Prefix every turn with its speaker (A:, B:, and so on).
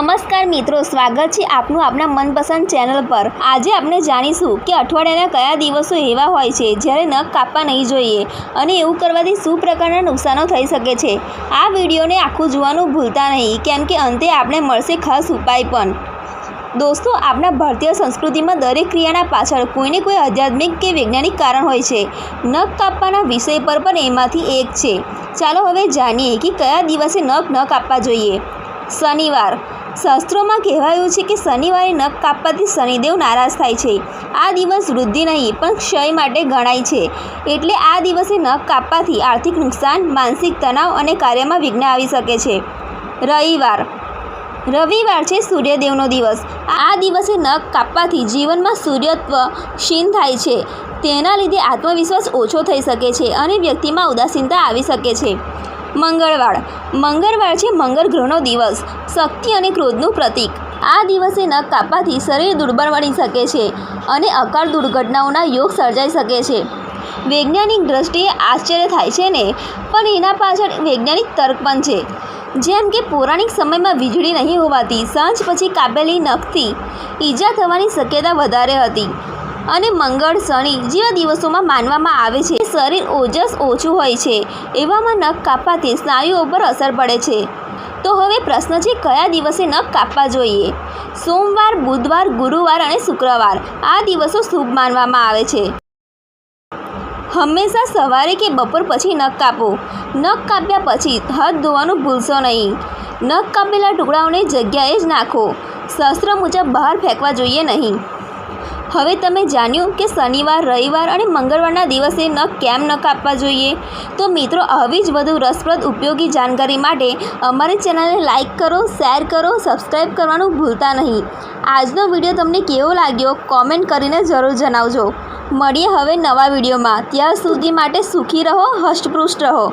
A: નમસ્કાર મિત્રો, સ્વાગત છે આપનું આપના મનપસંદ ચેનલ પર. આજે આપણે જાણીશું કે અઠવાડિયાના કયા દિવસો એવા હોય છે જ્યારે નખ કાપવા નહીં જોઈએ અને એવું કરવાથી શું પ્રકારના નુકસાનો થઈ શકે છે. આ વિડીયોને આખું જોવાનું ભૂલતા નહીં, કેમ કે અંતે આપણે મળશે ખાસ ઉપાય પણ. દોસ્તો, આપણા ભારતીય સંસ્કૃતિમાં દરેક ક્રિયાના પાછળ કોઈને કોઈ આધ્યાત્મિક કે વૈજ્ઞાનિક કારણ હોય છે. નખ કાપવાના વિષય પર પણ એમાંથી એક છે. ચાલો હવે જાણીએ કે કયા દિવસે નખ ન કાપવા જોઈએ? શનિવાર. શાસ્ત્રોમાં કહેવાયું છે કે શનિવારે નખ કાપવાથી શનિદેવ નારાજ થાય છે. આ દિવસ વૃદ્ધિ નહીં, પણ ક્ષય માટે ગણાય છે. એટલે આ દિવસે નખ કાપવાથી આર્થિક નુકસાન, માનસિક તણાવ અને કાર્યમાં વિઘ્ન આવી શકે છે. રવિવાર. રવિવાર છે સૂર્યદેવનો દિવસ. આ દિવસે નખ કાપવાથી જીવનમાં સૂર્યત્વ ક્ષીણ થાય છે. તેના લીધે આત્મવિશ્વાસ ઓછો થઈ શકે છે અને વ્યક્તિમાં ઉદાસીનતા આવી શકે છે. મંગળવાર. મંગળવાર છે મંગળ ગ્રહનો દિવસ. શક્તિ અને ક્રોધનું પ્રતીક. આ દિવસે નખ કાપવાથી શરીર દુર્બળ બની શકે છે અને અકાળ દુર્ઘટનાઓના યોગ સર્જાઈ શકે છે. વૈજ્ઞાનિક દ્રષ્ટિએ આશ્ચર્ય થાય છે ને, પણ એના પાછળ વૈજ્ઞાનિક તર્ક પણ છે. જેમ કે પૌરાણિક સમયમાં વીજળી નહીં હોવાથી સાંજ પછી કાપેલી નખથી ઈજા થવાની શક્યતા વધારે હતી. અને મંગળ શનિ જેવા દિવસોમાં માનવામાં આવે છે. શરીર ઓજસ ઓછું હોય છે, એવામાં નખ કાપવાથી સ્નાયુઓ પર અસર પડે છે. તો હવે પ્રશ્ન છે, કયા દિવસે નખ કાપવા જોઈએ? સોમવાર, બુધવાર, ગુરુવાર અને શુક્રવાર આ દિવસો શુભ માનવામાં આવે છે. હંમેશા સવારે કે બપોર પછી નખ કાપો. નખ કાપ્યા પછી હાથ ધોવાનું ભૂલશો નહીં. નખ કાપેલા ટુકડાઓને જગ્યાએ જ નાખો. શસ્ત્ર મુજબ બહાર ફેંકવા જોઈએ નહીં. હવે તમે જાણ્યું કે શનિવાર, રવિવાર અને મંગળવારના દિવસે નખ કેમ ન કાપવા જોઈએ? તો મિત્રો, આવી જ વધુ રસપ્રદ ઉપયોગી જાણકારી માટે અમારી ચેનલને લાઇક કરો, શેર કરો સબસ્ક્રાઈબ કરવાનું ભૂલતા નહીં. આજનો વીડિયો તમને કેવો લાગ્યો, કોમેન્ટ કરીને જરૂર જણાવજો. મળીએ હવે નવા વિડીયોમાં. ત્યાં સુધી માટે સુખી રહો, હષ્ટપૃષ્ટ રહો.